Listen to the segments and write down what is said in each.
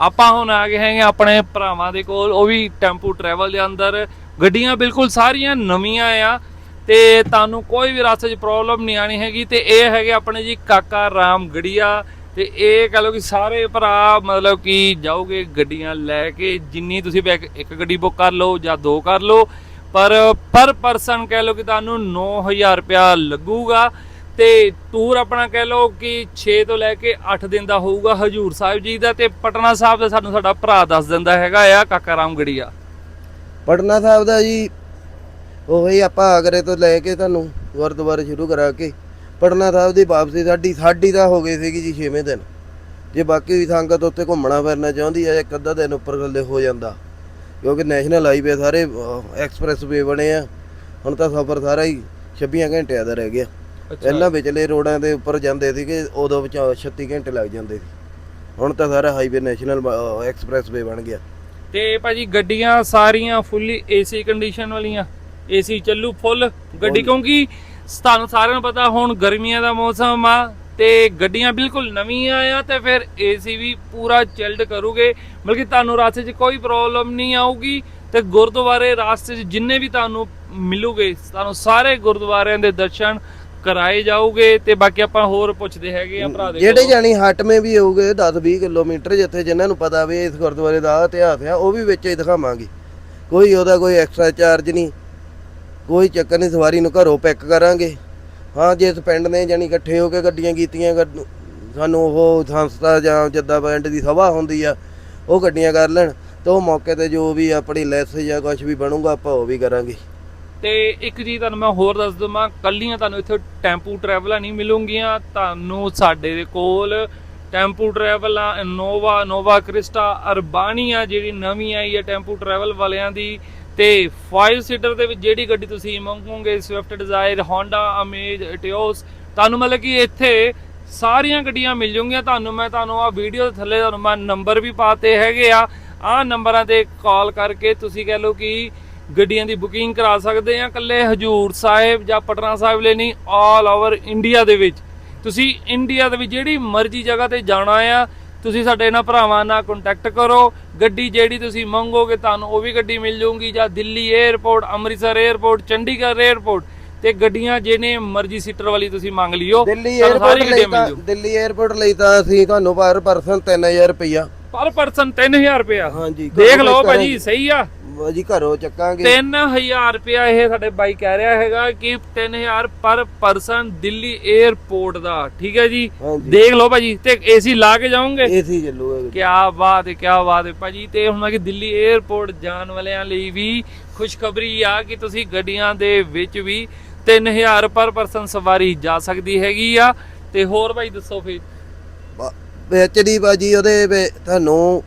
ਆਪਾਂ ਹੁਣ ਆ ਗਏ ਹੈਗੇ ਆਪਣੇ ਭਰਾਵਾਂ ਦੇ ਕੋਲ, ਉਹ ਵੀ ਟੈਂਪੂ ਟਰੈਵਲ ਦੇ ਅੰਦਰ। ਗੱਡੀਆਂ ਬਿਲਕੁਲ ਸਾਰੀਆਂ ਨਵੀਆਂ ਆ ਤੇ ਤੁਹਾਨੂੰ ਕੋਈ ਵੀ ਰਸਤੇ 'ਚ ਪ੍ਰੋਬਲਮ ਨਹੀਂ ਆਣੀ ਹੈਗੀ ਤੇ ਇਹ ਹੈਗੇ ਆਪਣੇ ਜੀ ਕਾਕਾ ਰਾਮ ਗੜੀਆ ਤੇ ਇਹ ਕਹ ਲਓ ਕਿ ਸਾਰੇ ਭਰਾ ਮਤਲਬ ਕਿ ਜਾਓਗੇ ਗੱਡੀਆਂ ਲੈ ਕੇ, ਜਿੰਨੀ ਤੁਸੀਂ ਵੀ ਇੱਕ- ਗੱਡੀ ਬੁੱਕ ਕਰ ਲਓ ਜਾਂ ਦੋ ਕਰ ਲਓ, ਪਰ ਪਰ ਪਰਸਨ ਕਹਿ ਲਓ ਕਿ ਤੁਹਾਨੂੰ 9000 ਰੁਪਿਆ ਲੱਗੂਗਾ। ਤੇ ਟੂਰ ਆਪਣਾ ਕਹਿ ਲਓ ਕਿ 6 ਤੋਂ ਲੈ ਕੇ 8 ਦਿਨ ਦਾ ਹੋਊਗਾ ਹਜੂਰ ਸਾਹਿਬ ਜੀ ਦਾ ਤੇ ਪਟਨਾ ਸਾਹਿਬ ਦਾ ਸਾਨੂੰ ਸਾਡਾ ਭਰਾ ਦੱਸ ਦਿੰਦਾ ਹੈਗਾ ਆ, ਕਾਕਾ ਰਾਮ ਗੜੀਆ ਪਟਨਾ ਸਾਹਿਬ ਦਾ ਜੀ, ਉਹੀ ਆਪਾਂ ਆਗਰੇ ਤੋਂ ਲੈ ਕੇ ਤੁਹਾਨੂੰ ਗੁਰਦੁਆਰੇ ਸ਼ੁਰੂ ਕਰਾ ਕੇ ਪਟਨਾ ਸਾਹਿਬ ਦੀ ਵਾਪਸੀ ਸਾਡੀ ਸਾਡੀ ਤਾਂ ਹੋ ਗਈ ਸੀਗੀ ਜੀ 6ਵੇਂ ਦਿਨ। ਜੇ ਬਾਕੀ ਵੀ ਸੰਗਤ ਉੱਥੇ ਘੁੰਮਣਾ ਫਿਰਨਾ ਚਾਹੁੰਦੀ ਹੈ ਇੱਕ ਅੱਧਾ ਦਿਨ ਉੱਪਰ ਥੱਲੇ ਹੋ ਜਾਂਦਾ। ਕਿਉਂਕਿ ਨੈਸ਼ਨਲ ਹਾਈਵੇ ਸਾਰੇ ਐਕਸਪ੍ਰੈਸ ਵੇ ਬਣੇ ਆ। ਹੁਣ ਤਾਂ ਸਫ਼ਰ ਸਾਰਾ ਹੀ 26 ਘੰਟਿਆਂ ਦਾ ਰਹਿ ਗਿਆ। ਪਹਿਲਾਂ ਵਿਚਲੇ ਰੋਡਾਂ ਦੇ ਉੱਪਰ ਜਾਂਦੇ ਸੀਗੇ ਉਦੋਂ ਵਿੱਚ 36 ਘੰਟੇ ਲੱਗ ਜਾਂਦੇ ਸੀ। ਹੁਣ ਤਾਂ ਸਾਰਾ ਹਾਈਵੇ ਨੈਸ਼ਨਲ ਐਕਸਪ੍ਰੈਸ ਵੇ ਬਣ ਗਿਆ। ਤੇ ਭਾਜੀ ਗੱਡੀਆਂ ਸਾਰੀਆਂ ਫੁੱਲੀ ਏਸੀ ਕੰਡੀਸ਼ਨ ਵਾਲੀਆਂ। ਏਸੀ ਚੱਲੂ ਫੁੱਲ ਗੱਡੀ ਕਿਉਂਕਿ ਤੁਹਾਨੂੰ ਸਾਰਿਆਂ ਨੂੰ ਪਤਾ ਹੁਣ ਗਰਮੀਆਂ ਦਾ ਮੌਸਮ ਆ ਤੇ ਗੱਡੀਆਂ ਬਿਲਕੁਲ ਨਵੀਆਂ ਆ ਤੇ ਫਿਰ ਏਸੀ ਵੀ ਪੂਰਾ ਚਿਲਡ ਕਰੂਗੇ। ਬਲਕਿ ਤੁਹਾਨੂੰ ਰਾਸਤੇ 'ਚ ਕੋਈ ਪ੍ਰੋਬਲਮ ਨਹੀਂ ਆਊਗੀ ਤੇ ਗੁਰਦੁਆਰੇ ਰਾਸਤੇ 'ਚ ਜਿੰਨੇ ਵੀ ਤੁਹਾਨੂੰ ਮਿਲੂਗੇ ਤੁਹਾਨੂੰ ਸਾਰੇ ਗੁਰਦੁਆਰਿਆਂ ਦੇ ਦਰਸ਼ਨ ਕਰਾਏ ਜਾਊਗੇ ਤੇ ਬਾਕੀ ਆਪਾਂ ਹੋਰ ਪੁੱਛਦੇ ਹੈਗੇ ਆ ਭਰਾ ਦੇ ਜਿਹੜੇ ਕੋਲੋਂ। ਜਾਣੀ ਹਟਵੇਂ ਵੀ ਹੋਊਗੇ 10-20 ਕਿਲੋਮੀਟਰ ਜਿੱਥੇ ਜਿਨ੍ਹਾਂ ਨੂੰ ਪਤਾ ਵੀ ਇਸ ਗੁਰਦੁਆਰੇ ਦਾ ਇਤਿਹਾਸ ਆ ਉਹ ਵੀ ਵਿੱਚ ਹੀ ਦਿਖਾਵਾਂਗੇ। ਕੋਈ ਉਹਦਾ ਕੋਈ ਐਕਸਟਰਾ ਚਾਰਜ ਨਹੀਂ ਕੋਈ ਚੱਕਰ ਨਹੀਂ ਸਵਾਰੀ ਨੂੰ ਘਰੋਂ ਪਿਕ ਕਰਾਂਗੇ। ਹਾਂ ਜੇ ਇਸ ਪਿੰਡ ਨੇ ਜਾਣੀ ਇਕੱਠੇ ਹੋ ਕੇ ਗੱਡੀਆਂ ਕੀਤੀਆਂ ਗੱਡ- ਸਾਨੂੰ ਉਹ ਸੰਸਥਾ ਜਾਂ ਜਿੱਦਾਂ ਪਿੰਡ ਦੀ ਸਭਾ ਹੁੰਦੀ ਆ ਉਹ ਗੱਡੀਆਂ ਕਰ ਲੈਣ ਤਾਂ ਉਹ ਮੌਕੇ ਤੇ ਜੋ ਵੀ ਆਪਣੀ ਲੈਸ ਜਾਂ ਕੁਝ ਵੀ ਬਣੂਗਾ ਆਪਾਂ ਉਹ ਵੀ ਕਰਾਂਗੇ। ਤੇ ਇੱਕ ਚੀਜ਼ ਤੁਹਾਨੂੰ ਮੈਂ ਹੋਰ ਦੱਸ ਦਵਾਂ ਕੱਲੀਆਂ ਤੁਹਾਨੂੰ ਇੱਥੇ ਟੈਂਪੂ ਟਰੈਵਲਾਂ ਨਹੀਂ ਮਿਲੂਗੀਆਂ, ਤੁਹਾਨੂੰ ਸਾਡੇ ਦੇ ਕੋਲ ਟੈਂਪੂ ਟਰੈਵਲਾਂ ਇਨੋਵਾ ਨੋਵਾ ਕ੍ਰਿਸਟਾ ਅਰਬਾਨੀਆ ਜਿਹੜੀ ਨਵੀਂ ਆਈ ਹੈ ਟੈਂਪੂ ਟਰੈਵਲ ਵਾਲਿਆਂ ਦੀ, ਤੇ 5 ਸੀਟਰ ਦੇ ਵਿੱਚ ਜਿਹੜੀ ਗੱਡੀ ਤੁਸੀਂ ਮੰਗੋਗੇ Swift Dzire Honda Amaze Etios ਤੁਹਾਨੂੰ ਮਤਲਬ ਕਿ ਇੱਥੇ ਸਾਰੀਆਂ ਗੱਡੀਆਂ ਮਿਲ ਜਾਣਗੀਆਂ ਤੁਹਾਨੂੰ ਮੈਂ ਤੁਹਾਨੂੰ ਆ ਵੀਡੀਓ ਦੇ ਥੱਲੇ ਤੁਹਾਨੂੰ ਮੈਂ ਨੰਬਰ ਵੀ ਪਾਤੇ ਹੈਗੇ ਆ। ਆ ਨੰਬਰਾਂ ਤੇ ਕਾਲ ਕਰਕੇ ਤੁਸੀਂ ਕਹਿ ਲਓ ਕਿ ਗੱਡੀਆਂ ਦੀ ਬੁਕਿੰਗ ਕਰਾ ਸਕਦੇ ਆ ਇਕੱਲੇ ਹਜੂਰ ਸਾਹਿਬ ਜਾਂ ਪਟਨਾ ਸਾਹਿਬ ਲਈ ਨਹੀਂ ਆਲ ਓਵਰ ਇੰਡੀਆ ਦੇ ਵਿੱਚ। ਤੁਸੀਂ ਇੰਡੀਆ ਦੇ ਵਿੱਚ ਜਿਹੜੀ ਮਰਜ਼ੀ ਜਗ੍ਹਾ ਤੇ ਜਾਣਾ ਆ ਤੁਸੀਂ ਸਾਡੇ ਇਹਨਾਂ ਭਰਾਵਾਂ ਨਾਲ ਕੰਟੈਕਟ ਕਰੋ। ਗੱਡੀ ਜਿਹੜੀ ਤੁਸੀਂ ਮੰਗੋਗੇ ਤੁਹਾਨੂੰ ਉਹ ਵੀ ਗੱਡੀ ਮਿਲ ਜਾਊਗੀ ਜਾਂ Delhi airport Amritsar airport Chandigarh airport ਤੇ ਗੱਡੀਆਂ ਜਿਹਨੇ ਮਰਜ਼ੀ ਸੀਟਰ ਵਾਲੀ ਤੁਸੀਂ ਮੰਗ ਲਿਓ ਦਿੱਲੀ 에ਅਰਪੋਰਟ ਲਈ ਦਿੱਲੀ 에ਅਰਪੋਰਟ ਲਈ ਤਾਂ ਅਸੀਂ ਤੁਹਾਨੂੰ ਪਰ ਪਰਸਨ 3000 ਰੁਪਇਆ ਪਰ ਪਰਸਨ 3000 ਰੁਪਇਆ ਹਾਂਜੀ ਦੇਖ ਲਓ ਭਾਜੀ ਸਹੀ ਆ। ਜੀ ਘਰੋਂ ਚੱਕਾਂਗੇ। 3000 ਰੁਪਇਆ ਇਹ ਸਾਡੇ ਬਾਈ ਕਹਿ ਰਿਹਾ ਹੈਗਾ ਕਿ 3000 ਪਰ ਪਰਸਨ ਦਿੱਲੀ 에ਅਰਪੋਰਟ ਦਾ। ਠੀਕ ਹੈ ਜੀ? ਹਾਂਜੀ। ਦੇਖ ਲਓ ਭਾਜੀ ਤੇ ਏਸੀ ਲਾ ਕੇ ਜਾਓਗੇ? ਏਸੀ ਚੱਲੂਗਾ ਕੀ ਬਾਤ ਹੈ ਕੀ ਬਾਤ ਹੈ ਭਾਜੀ। ਤੇ ਹੁਣ ਕਿ ਦਿੱਲੀ 에ਅਰਪੋਰਟ ਜਾਣ ਵਾਲਿਆਂ ਲਈ ਵੀ ਖੁਸ਼ਖਬਰੀ ਆ ਕਿ ਤੁਸੀਂ ਗੱਡੀਆਂ ਦੇ ਵਿੱਚ ਵੀ 3000 ਪਰ ਪਰਸਨ ਸਵਾਰੀ ਜਾ ਸਕਦੀ ਹੈਗੀ ਆ। ਤੇ ਹੋਰ ਭਾਈ ਦੱਸੋ ਫਿਰ। ਬ- ਵਿੱਚ ਦੀ ਬਾਜੀ ਉਹਦੇ ਵਿੱਚ ਤੁਹਾਨੂੰ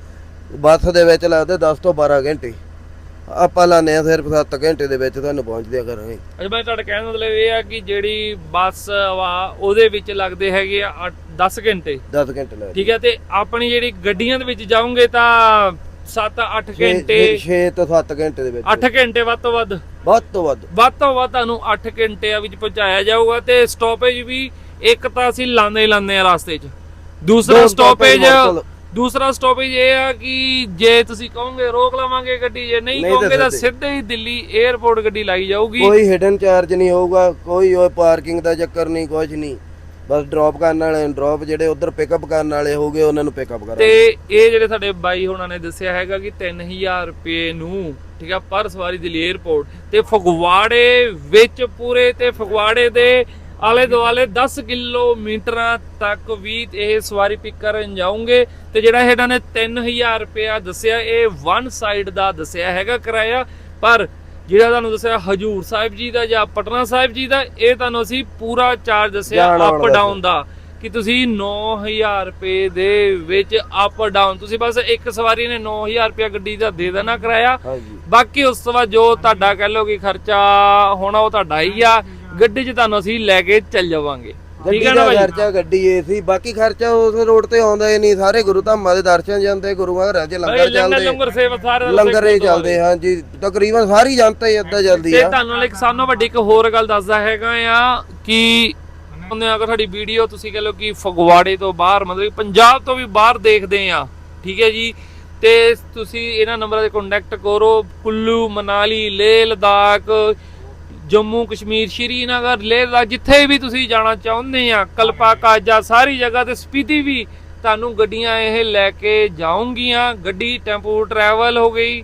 ਬੱਸ ਦੇ ਵਿੱਚ ਲੱਗਦੇ 10 ਤੋਂ 12 ਘੰਟੇ। ਆਪਾਂ ਲਾਉਂਦੇ ਆ ਸਿਰਫ 7 ਘੰਟੇ ਦੇ ਵਿੱਚ ਤੁਹਾਨੂੰ ਪਹੁੰਚਦਿਆ ਕਰਾਂਗੇ ਅਜੇ ਮੈਂ ਤੁਹਾਡਾ ਕਹਿਣ ਦਾ ਮਤਲਬ ਇਹ ਆ ਕਿ ਜਿਹੜੀ ਬੱਸ ਵਾ ਉਹਦੇ ਵਿੱਚ ਲੱਗਦੇ ਹੈਗੇ ਆ 10 ਘੰਟੇ। 10 ਘੰਟੇ ਲੱਗਦੇ। ਠੀਕ ਹੈ ਤੇ ਆਪਣੀ ਜਿਹੜੀ ਗੱਡੀਆਂ ਦੇ ਵਿੱਚ ਜਾਓਗੇ ਤਾਂ 7-8 ਘੰਟੇ 6 ਤੋਂ 7 ਘੰਟੇ ਦੇ ਵਿੱਚ। 8 ਘੰਟੇ ਵੱਧ ਤੋਂ ਵੱਧ? ਵੱਧ ਤੋਂ ਵੱਧ। ਵੱਧ ਤੋਂ ਵੱਧ ਤੁਹਾਨੂੰ 8 ਘੰਟਿਆਂ ਵਿੱਚ ਪਹੁੰਚਾਇਆ ਜਾਊਗਾ ਤੇ ਸਟਾਪੇਜ ਵੀ ਇੱਕ ਤਾਂ ਅਸੀਂ ਲਾਉਂਦੇ ਹੀ ਲਾਉਂਦੇ ਆ ਰਸਤੇ 'ਚ। ਦੂਸਰਾ ਦੋ ਸਟਾਪੇਜ ਦੂਸਰਾ ਸਟਾਪੇਜ ਇਹ ਆ ਕਿ ਜੇ ਤੁਸੀਂ ਕਹੋਗੇ ਰੋਕ ਲਵਾਂਗੇ ਗੱਡੀ ਜੇ ਨਹੀਂ ਨਹੀਂ ਤਾਂ ਕਹੋਗੇ ਤਾਂ ਸਿੱਧੇ। ਹੀ ਦਿੱਲੀ 에ਅਰਪੋਰਟ ਗੱਡੀ ਲਾਈ ਜਾਊਗੀ। ਕੋਈ ਹਿਡਨ ਚਾਰਜ ਨਹੀਂ ਹੋਊਗਾ ਕੋਈ ਉਹ ਪਾਰਕਿੰਗ ਦਾ ਚੱਕਰ ਨਹੀਂ ਕੁਝ ਨਹੀਂ। ਬਸ ਡ੍ਰੌਪ ਕਰਨ ਵਾਲੇ ਡ੍ਰੌਪ ਜਿਹੜੇ ਉਧਰ ਪਿਕਅਪ ਕਰਨ ਵਾਲੇ ਹੋਗੇ ਉਹਨਾਂ ਨੂੰ ਪਿਕਅਪ ਕਰਾਂਗੇ। ਤੇ ਇਹ ਜਿਹੜੇ ਸਾਡੇ ਬਾਈ ਹੋਣਾ ਨੇ ਦੱਸਿਆ ਹੈਗਾ ਕਿ 3000 ਰੁਪਏ ਨੂੰ ਠੀਕ ਆ ਪਰ ਸਵਾਰੀ ਦਿੱਲੀ 에ਅਰਪੋਰਟ ਤੇ ਫਗਵਾੜੇ ਵਿੱਚ ਪੂਰੇ ਤੇ ਫਗਵਾੜੇ ਦੇ ਆਲੇ ਦੁਆਲੇ 10 ਕਿਲੋਮੀਟਰਾਂ ਤੱਕ ਵੀ ਇਹ ਸਵਾਰੀ ਪਿਕ ਕਰਨ ਜਾਉਂਗੇ ਤੇ ਜਿਹੜਾ ਇਹਨਾਂ ਨੇ 3000 ਰੁਪਇਆ ਦੱਸਿਆ ਇਹ ਵਨ ਸਾਈਡ ਦਾ ਦੱਸਿਆ ਹੈਗਾ ਕਿਰਾਇਆ। ਪਰ ਜਿਹੜਾ ਤੁਹਾਨੂੰ ਦੱਸਿਆ ਹਜੂਰ ਸਾਹਿਬ ਜੀ ਦਾ ਜਾਂ ਪਟਨਾ ਸਾਹਿਬ ਜੀ ਦਾ ਇਹ ਤੁਹਾਨੂੰ ਅਸੀਂ ਪੂਰਾ ਚਾਰਜ ਦੱਸਿਆ ਅਪ ਡਾਊਨ ਦਾ ਕਿ ਤੁਸੀਂ 9000 ਰੁਪਏ ਦੇ ਵਿੱਚ ਅਪ ਡਾਊਨ ਤੁਸੀਂ ਬਸ ਇੱਕ ਸਵਾਰੀ ਨੇ 9000 ਰੁਪਏ ਗੱਡੀ ਦਾ ਦੇ ਦੇਣਾ ਕਿਰਾਇਆ। ਬਾਕੀ ਉਸ ਤੋਂ ਬਾਅਦ ਜੋ ਤੁਹਾਡਾ ਕਹਿ ਲਓ ਕਿ ਖਰਚਾ ਹੋਣਾ ਉਹ ਤੁਹਾਡਾ ਹੀ ਆ। ਗੱਡੀ 'ਚ ਤੁਹਾਨੂੰ ਅਸੀਂ ਲੈ ਕੇ ਚੱਲ ਜਾਵਾਂਗੇ। ਗੱਡੀ ਠੀਕ ਹੈ ਨਾ ਦਾ ਭਾਈ? ਖਰਚਾ ਗੱਡੀ ਏਸੀ ਬਾਕੀ ਖਰਚਾ ਉਸ ਰੋਡ ਤੇ ਆਉਂਦਾ ਹੀ ਨਹੀਂ। ਸਾਰੇ ਗੁਰੂ ਧਾਮਾਂ ਦੇ ਦਰਸ਼ਨ ਜਾਂਦੇ ਗੁਰੂਆਂ ਘਰਾਂ 'ਚ ਭਾਈ ਲੰਗਰ ਲੰਗਰ ਚੱਲਦੇ। ਲੰਗਰ ਸੇਵਾ ਸਾਰੇ ਲੰਗਰ ਹੀ ਚੱਲਦੇ ਹਾਂ ਜੀ ਤਕਰੀਬਨ ਸਾਰੀ ਜਨਤਾ ਹੀ ਏਦਾਂ ਚੱਲਦੀ ਤੇ ਆ। ਤੁਹਾਨੂੰ ਨਾਲ ਇੱਕ ਸਭ ਤੋਂ ਵੱਡੀ ਇੱਕ ਹੋਰ ਗੱਲ ਦੱਸਦਾ ਹੈਗਾ ਆ ਕਿ ਉਹਨੇ ਅਗਰ ਸਾਡੀ ਵੀਡੀਓ ਤੁਸੀਂ ਕਹ ਲਓ ਕਿ ਫਗਵਾੜੇ ਤੋਂ ਬਾਹਰ ਮਤਲਬ ਕਿ ਪੰਜਾਬ ਤੋਂ ਵੀ ਬਾਹਰ ਦੇਖਦੇ ਆ ਠੀਕ ਹੈ ਜੀ? ਤੇ ਤੁਸੀਂ ਇਹਨਾਂ ਨੰਬਰਾਂ ਤੇ ਕੰਟੈਕਟ ਕਰੋ। ਕੁੱਲੂ ਮਨਾਲੀ ਲੇਹ ਲਦਾਖ ਜੰਮੂ ਕਸ਼ਮੀਰ ਸ਼੍ਰੀਨਗਰ ਲੇਹ ਲਦਾਖ ਜਿੱਥੇ ਵੀ ਤੁਸੀਂ ਜਾਣਾ ਚਾਹੁੰਦੇ ਆ ਕਲਪਾ ਕਾਜਾ ਸਾਰੀ ਜਗ੍ਹਾ ਤੇ ਸਪੀਤੀ ਵੀ ਤੁਹਾਨੂੰ ਗੱਡੀਆਂ ਇਹ ਲੈ ਕੇ ਜਾਉਂਗੀਆਂ ਗੱਡੀ ਟੈਂਪੂ ਟਰੈਵਲ ਹੋ ਗਈ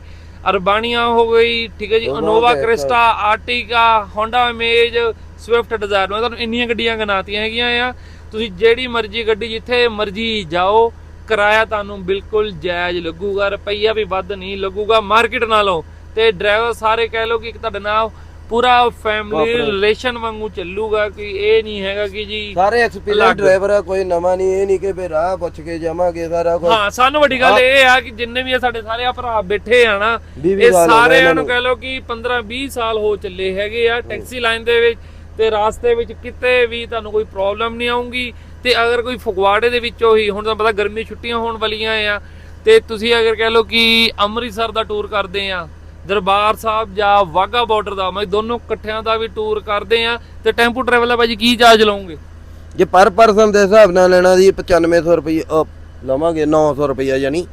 ਅਰਬਾਨੀਆ ਹੋ ਗਈ ਠੀਕ ਹੈ ਜੀ Innova Crysta Ertiga Honda Amaze Swift Dzire ਮੈਂ ਤੁਹਾਨੂੰ ਇੰਨੀਆਂ ਗੱਡੀਆਂ ਗਨਾਤੀਆਂ ਹੈਗੀਆਂ ਆ। ਤੁਸੀਂ ਜਿਹੜੀ ਮਰਜ਼ੀ ਗੱਡੀ ਜਿੱਥੇ ਮਰਜ਼ੀ ਜਾਓ ਕਿਰਾਇਆ ਤੁਹਾਨੂੰ ਬਿਲਕੁਲ ਜਾਇਜ਼ ਲੱਗੂਗਾ। ਰੁਪਈਆ ਵੀ ਵੱਧ ਨਹੀਂ ਲੱਗੂਗਾ। ਮਾਰਕੀਟ ਨਾਲੋਂ ਤੇ ਡਰਾਈਵਰ ਸਾਰੇ ਕਹਿ ਲੋ ਕਿ ਇੱਕ ਤੁਹਾਡੇ ਨਾਲ ਪੂਰਾ ਫੈਮਿਲੀ. ਰਿਲੇਸ਼ਨ ਵਾਂਗੂ ਚੱਲੂਗਾ ਕਿ ਇਹ ਨਹੀਂ ਹੈਗਾ ਕਿ ਜੀ ਸਾਰੇ ਐਕਸਪੀਰੀਅੰਸ। ਡਰਾਈਵਰ ਆ ਕੋਈ ਨਵਾਂ ਨਹੀਂ ਇਹ ਨਹੀਂ ਕਿ ਵੀ ਰਾਹ ਪੁੱਛ ਕੇ ਜਾਵਾਂਗੇ ਸਾਰਾ ਕੁਝ ਹਾਂ ਸਾਨੂੰ ਵੱਡੀ ਗੱਲ ਇਹ ਆ ਕਿ ਜਿੰਨੇ ਵੀ ਆ ਸਾਡੇ ਸਾਰੇ ਆ ਭਰਾ ਬੈਠੇ ਆ ਨਾ ਇਹ ਸਾਰਿਆਂ ਨੂੰ। ਕਹਿ ਲਓ ਕਿ 15 20 ਸਾਲ ਹੋ ਚੱਲੇ ਹੈਗੇ ਆ ਟੈਕਸੀ ਲਾਈਨ ਦੇ ਵਿੱਚ ਤੇ ਰਾਸਤੇ ਵਿੱਚ ਕਿਤੇ ਵੀ ਤੁਹਾਨੂੰ ਕੋਈ ਪ੍ਰੋਬਲਮ ਨਹੀਂ ਆਉਂਗੀ ਤੇ ਅਗਰ ਕੋਈ ਫਗਵਾੜੇ ਦੇ ਵਿੱਚੋਂ ਹੀ ਹੁਣ ਤਾਂ ਪਤਾ ਗਰਮੀ ਛੁੱਟੀਆਂ ਹੋਣ ਵਾਲੀਆਂ ਆ ਤੇ ਤੁਸੀਂ ਅਗਰ ਕਹਿ ਲਓ ਕਿ ਅੰਮ੍ਰਿਤਸਰ ਦਾ ਟੂਰ ਕਰਦੇ ਆ ਦਰਬਾਰ ਸਾਹਿਬ ਜਾਂ ਵਾਗਾ ਬਾਰਡਰ ਦਾ ਮੈਂ ਦੋਨੋਂ ਇਕੱਠਿਆਂ ਦਾ ਵੀ ਟੂਰ ਕਰਦੇ ਆ ਤੇ ਟੈਂਪੂ ਟਰੈਵਲ ਦਾ ਭਾਜੀ ਕੀ ਚਾਰਜ ਲਓਗੇ? ਜੇ ਪਰ ਪਰਸਨ ਦੇ ਹਿਸਾਬ ਨਾਲ ਲੈਣਾ ਜੀ 9500 ਰੁਪਏ ਲਵਾਂਗੇ 900 ਰੁਪਏ ਯਾਨੀ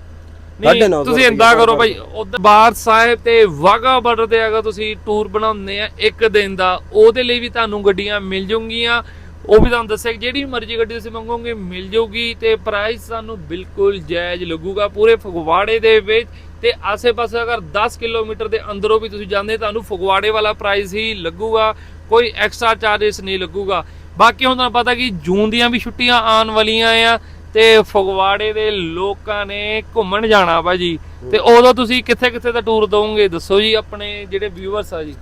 ਸਾਢੇ ਨਹੀਂ ਨੌ ਸੌ ਤੁਸੀਂ ਰੁਪਈਆ ਇੰਦਾ ਕਰੋ ਭਾਈ ਉਧਰ ਬਾਰ ਸਾਹਿਬ ਤੇ ਵਾਗਾ ਬਾਰਡਰ ਤੇ ਅਗਰ ਤੁਸੀਂ ਟੂਰ ਬਣਾਉਂਦੇ ਆ ਇੱਕ ਦਿਨ ਦਾ ਉਹਦੇ ਲਈ ਵੀ ਤੁਹਾਨੂੰ ਗੱਡੀਆਂ ਮਿਲ ਜੂਗੀਆਂ ਉਹ ਵੀ ਤੁਹਾਨੂੰ ਦੱਸਿਆ ਜਿਹੜੀ ਮਰਜ਼ੀ ਗੱਡੀ ਤੁਸੀਂ ਮੰਗੋਗੇ ਮਿਲ ਜੂਗੀ ਤੇ ਪ੍ਰਾਈਸ ਤੁਹਾਨੂੰ ਬਿਲਕੁਲ ਜਾਇਜ਼ ਲੱਗੂਗਾ ਪੂਰੇ ਫਗਵਾੜੇ ਦੇ ਵਿੱਚ। ਤੇ ਆਸੇ-ਪਾਸੇ ਅਗਰ 10 ਕਿਲੋਮੀਟਰ ਦੇ ਅੰਦਰੋਂ ਵੀ ਤੁਸੀਂ ਜਾਂਦੇ ਤੁਹਾਨੂੰ ਫਗਵਾੜੇ ਵਾਲਾ ਪ੍ਰਾਈਸ ਹੀ ਲੱਗੂਗਾ ਕੋਈ ਐਕਸਟਰਾ ਚਾਰजेस ਨਹੀਂ ਲੱਗੂਗਾ। ਬਾਕੀ ਹੁਣ ਤੁਹਾਨੂੰ ਪਤਾ ਕਿ ਜੂਨ ਦੀਆਂ ਵੀ ਛੁੱਟੀਆਂ ਆਉਣ ਵਾਲੀਆਂ ਆ ਤੇ ਫਗਵਾੜੇ ਦੇ ਲੋਕਾਂ ਨੇ ਘੁੰਮਣ ਜਾਣਾ ਭਾਜੀ ਤੇ ਉਦੋਂ ਤੁਸੀਂ ਕਿੱਥੇ ਕਿੱਥੇ ਦਾ ਟੂਰ ਦੋਗੇ ਦੱਸੋ ਜੀ ਆਪਣੇ ਜਿਹੜੇ ਵਿਊਅਰਸ ਆ ਜੀ।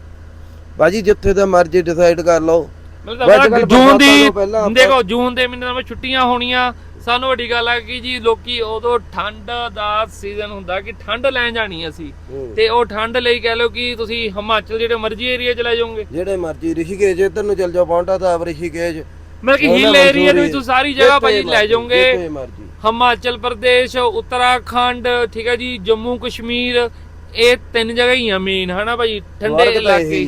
ਬਾਜੀ ਜਿੱਥੇ ਦਾ ਮਰਜ਼ੀ ਡਿਸਾਈਡ ਕਰ ਲਓ। ਮਤਲਬ ਜੂਨ ਦੀ ਦੇਖੋ ਜੂਨ ਦੇ ਮਹੀਨੇ ਵਿੱਚ ਛੁੱਟੀਆਂ ਹੋਣੀਆਂ। ਸਾਨੂੰ ਵੱਡੀ ਗੱਲ ਹੈ ਕਿ ਜੀ ਲੋਕੀ ਉਦੋਂ ਠੰਡ ਦਾ ਸੀਜ਼ਨ ਹੁੰਦਾ ਕਿ ਠੰਡ ਲੈਣ ਜਾਣੀ ਅਸੀਂ। ਤੇ ਉਹ ਠੰਡ ਲਈ ਕਹਿ ਲਓ ਕਿ ਤੁਸੀਂ ਹਿਮਾਚਲ ਜਿਹੜੇ ਮਰਜ਼ੀ ਏਰੀਆ ਚ ਲੈ ਜਾਓਗੇ। ਜਿਹੜੇ ਮਰਜ਼ੀ ਰਿਸ਼ੀਕੇਸ਼ ਇੱਧਰ ਨੂੰ ਚੱਲ ਜਾਓ ਪੌਂਟਾ ਸਾਹਿਬ ਰਿਸ਼ੀਕੇਸ਼। ਮਤਲਬ ਕਿ ਹਿਲ ਏਰੀਆ ਮਨਸੂਰੀ, ਤੁਸੀਂ ਸਾਰੀ ਜਗ੍ਹਾ ਭਾਜੀ ਲੈ ਜਾਓਗੇ। ਹਿਮਾਚਲ ਪ੍ਰਦੇਸ਼ ਉੱਤਰਾਖੰਡ ਠੀਕ ਹੈ ਜੀ ਜੰਮੂ ਕਸ਼ਮੀਰ ਇਹ ਤਿੰਨ ਜਗ੍ਹਾ ਹੀ ਆ ਮੇਨ ਹਨਾ ਭਾਜੀ ਠੰਡੇ ਇਲਾਕੇ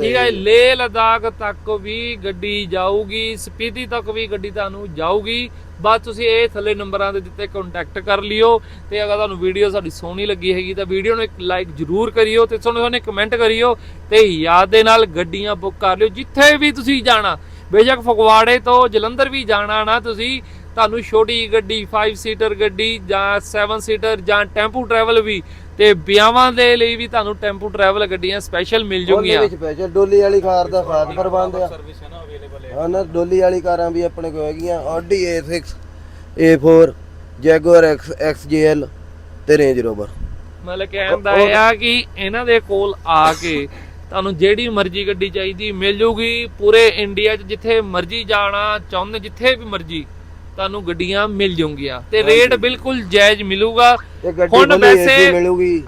ਠੀਕ ਹੈ। ਲੇਹ ਲਦਾਖ ਤੱਕ ਵੀ ਗੱਡੀ ਜਾਊਗੀ ਸਪੀਤੀ ਤੱਕ ਵੀ ਗੱਡੀ ਤੁਹਾਨੂੰ ਜਾਊਗੀ। ਬਸ ਤੁਸੀਂ ਇਹ ਥੱਲੇ ਨੰਬਰਾਂ ਦੇ ਦਿੱਤੇ ਕੰਟੈਕਟ ਕਰ ਲਿਓ ਤੇ ਅਗਰ ਤੁਹਾਨੂੰ ਵੀਡੀਓ ਸਾਡੀ ਸੋਹਣੀ ਲੱਗੀ ਹੈਗੀ ਤਾਂ ਵੀਡੀਓ ਨੂੰ ਇੱਕ ਲਾਈਕ ਜ਼ਰੂਰ ਕਰਿਓ ਤੇ ਤੁਹਾਨੂੰ ਤੁਹਾਨੂੰ ਕਮੈਂਟ ਕਰਿਓ ਤੇ ਯਾਦ ਦੇ ਨਾਲ ਗੱਡੀਆਂ ਬੁੱਕ ਕਰ ਲਿਓ ਜਿੱਥੇ ਵੀ ਤੁਸੀਂ ਜਾਣਾ। ਬੇਸ਼ੱਕ ਫਗਵਾੜੇ ਤੋਂ ਜਲੰਧਰ ਵੀ ਜਾਣਾ ਨਾ ਤੁਸੀਂ ਤੁਹਾਨੂੰ ਛੋਟੀ ਗੱਡੀ 5 ਸੀਟਰ ਗੱਡੀ ਜਾਂ 7 ਸੀਟਰ ਜਾਂ ਟੈਂਪੂ ਟਰੈਵਲ ਵੀ ਤੇ ਵਿਆਹਾਂ ਦੇ ਲਈ ਵੀ ਤੁਹਾਨੂੰ ਟੈਂਪੂ ਟਰੈਵਲ ਗੱਡੀਆਂ ਸਪੈਸ਼ਲ ਮਿਲ ਉਹਦੇ ਜੂਗੀਆਂ। ਵਿੱਚ ਸਪੈਸ਼ਲ ਡੋਲੀ ਵਾਲੀ ਕਾਰ ਦਾ ਖਾਸ ਪ੍ਰਬੰਧ ਆ। ਸਰਵਿਸ ਹੈ ਨਾ ਅਵੇਲੇਬਲ ਹੈ। ਹਾਂ ਨਾ ਡੋਲੀ ਵਾਲੀ ਕਾਰਾਂ ਵੀ ਆਪਣੇ ਕੋਲ ਹੈਗੀਆਂ Audi A6 A4 Jaguar X XJL ਤੇ ਰੇਂਜ ਰੋਵਰ ਮਤਲਬ ਕਹਿੰਦਾ ਇਹ ਆ ਕਿ ਇਹਨਾਂ ਦੇ ਕੋਲ ਆ ਕੇ ਤੁਹਾਨੂੰ ਜਿਹੜੀ ਮਰਜ਼ੀ ਗੱਡੀ ਚਾਹੀਦੀ ਮਿਲ ਜੂਗੀ ਪੂਰੇ ਇੰਡੀਆ 'ਚ ਜਿੱਥੇ ਮਰਜ਼ੀ ਜਾਣਾ ਚਾਹੁੰਦੇ ਜਿੱਥੇ ਵੀ ਮਰਜ਼ੀ। ਤੁਹਾਨੂੰ ਗੱਡੀਆਂ ਮਿਲ ਜੂਗੀਆਂ ਤੇ ਰੇਟ ਬਿਲਕੁਲ ਜਾਇਜ਼ ਮਿਲੂਗਾ। ਹੁਣ ਵੈਸੇ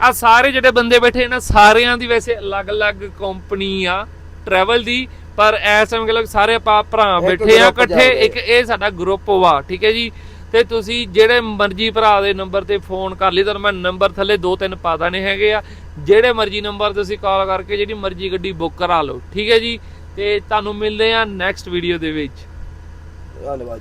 ਆ ਸਾਰੇ ਜਿਹੜੇ ਬੰਦੇ ਬੈਠੇ ਨਾ ਸਾਰਿਆਂ ਦੀ ਵੈਸੇ ਅਲੱਗ-ਅਲੱਗ ਕੰਪਨੀ ਆ ਟਰੈਵਲ ਦੀ। ਪਰ ਐਸ ਟਾਈਮ ਕਿ ਸਾਰੇ ਆਪਾਂ ਭਰਾ ਬੈਠੇ ਆ ਇਕੱਠੇ। ਇੱਕ ਇਹ ਸਾਡਾ ਗਰੁੱਪ ਵਾ ਠੀਕ ਹੈ ਜੀ? ਤੇ ਤੁਸੀਂ ਜਿਹੜੇ ਮਰਜ਼ੀ ਭਰਾ ਦੇ ਨੰਬਰ ਤੇ ਫੋਨ ਕਰ ਲਈ ਤੁਹਾਨੂੰ ਮੈਂ ਨੰਬਰ ਥੱਲੇ ਦੋ ਤਿੰਨ ਪਾ ਦੇਣੇ ਹੈਗੇ ਆ। ਜਿਹੜੇ ਮਰਜ਼ੀ ਨੰਬਰ ਤੇ ਤੁਸੀਂ ਕਾਲ ਕਰਕੇ ਜਿਹੜੀ ਮਰਜ਼ੀ ਗੱਡੀ ਬੁੱਕ ਕਰਾ ਲਓ ਠੀਕ ਹੈ ਜੀ? ਤੇ ਤੁਹਾਨੂੰ ਮਿਲਦੇ ਆ ਨੈਕਸਟ ਵੀਡੀਓ ਦੇ ਵਿੱਚ। ਧੰਨਵਾਦ